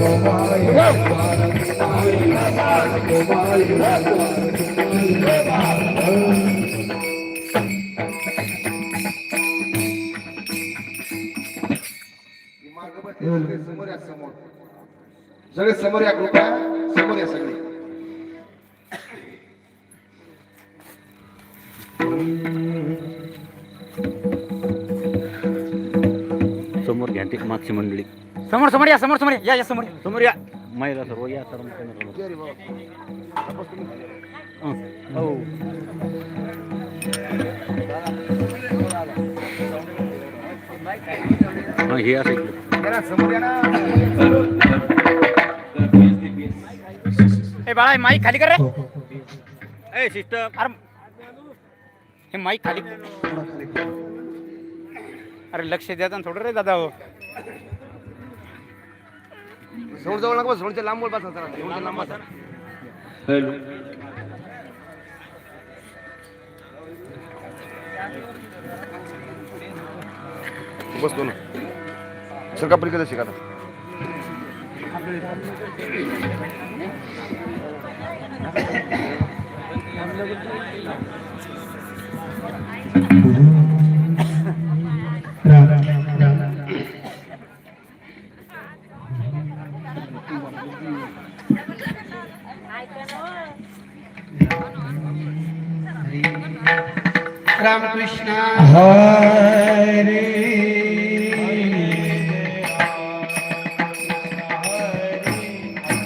समोर या समोर सगळे समोर या कृपया समोर या सगळे. समोर घ्या ते मागची मंडळी. समोर समोर या समोर समोर या या समोर या. समोर या. महिला सर्व या सर्व समोर. हं. हो. हं, हे असं इकडं. ए बाळा हे माईक खाली कर रे. ए सिस्टर. अरे हे माईक खाली. अरे लक्ष द्या ना थोडं रे दादा हो. समोर जवळ नका बस, समोरच्या लांब बोल बसा जरा. लांब बसा. बसतो ना सरका पलीकडे शिका Thank you. કૃષ્ણ હરે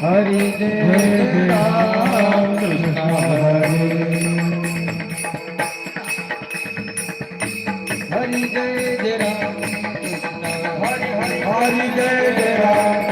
હરે કૃષ્ણ હરે હરે જય જય રામ કૃષ્ણ હરે હરે હરે જય જય રામ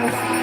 Bye.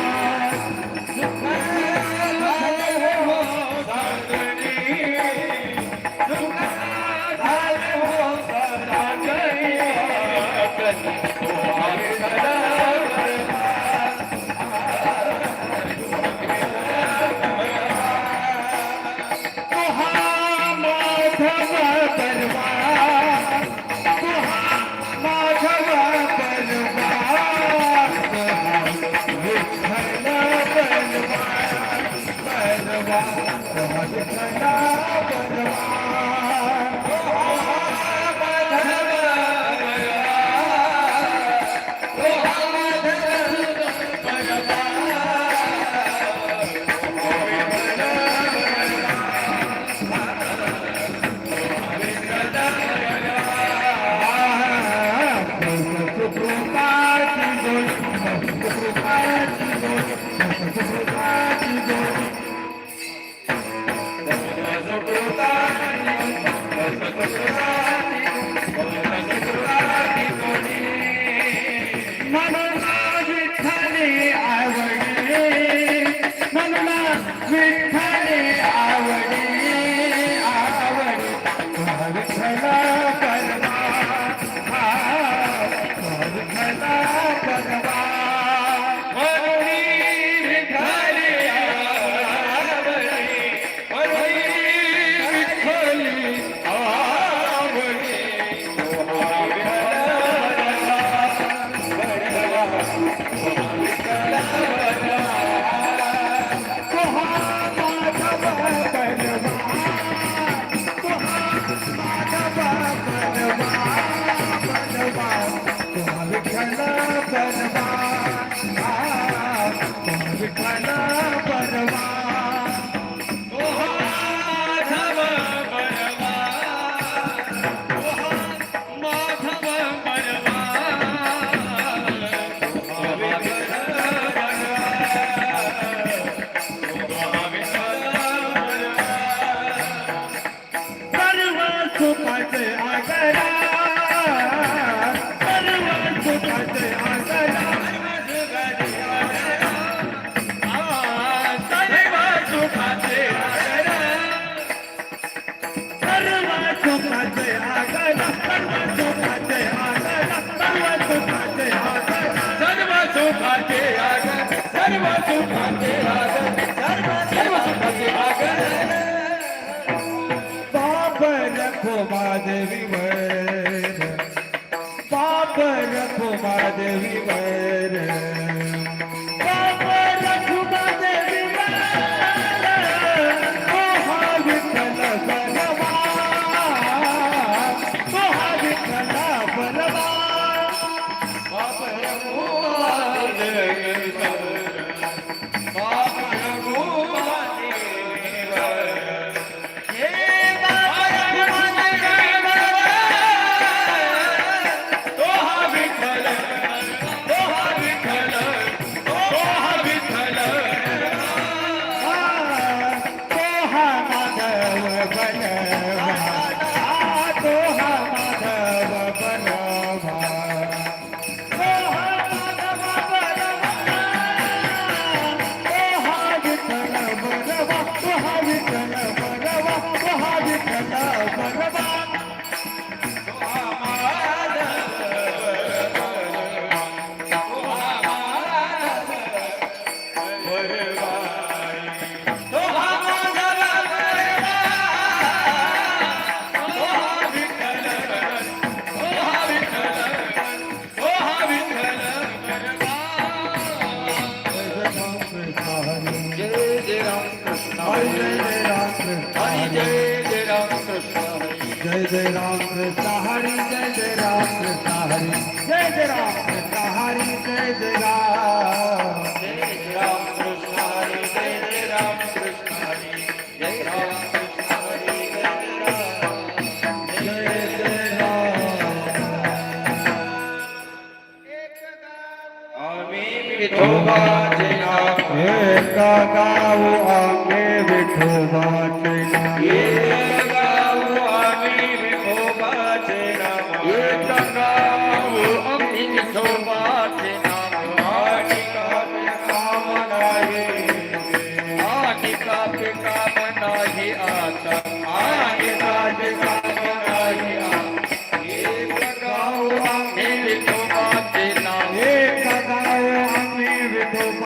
पाप Dana.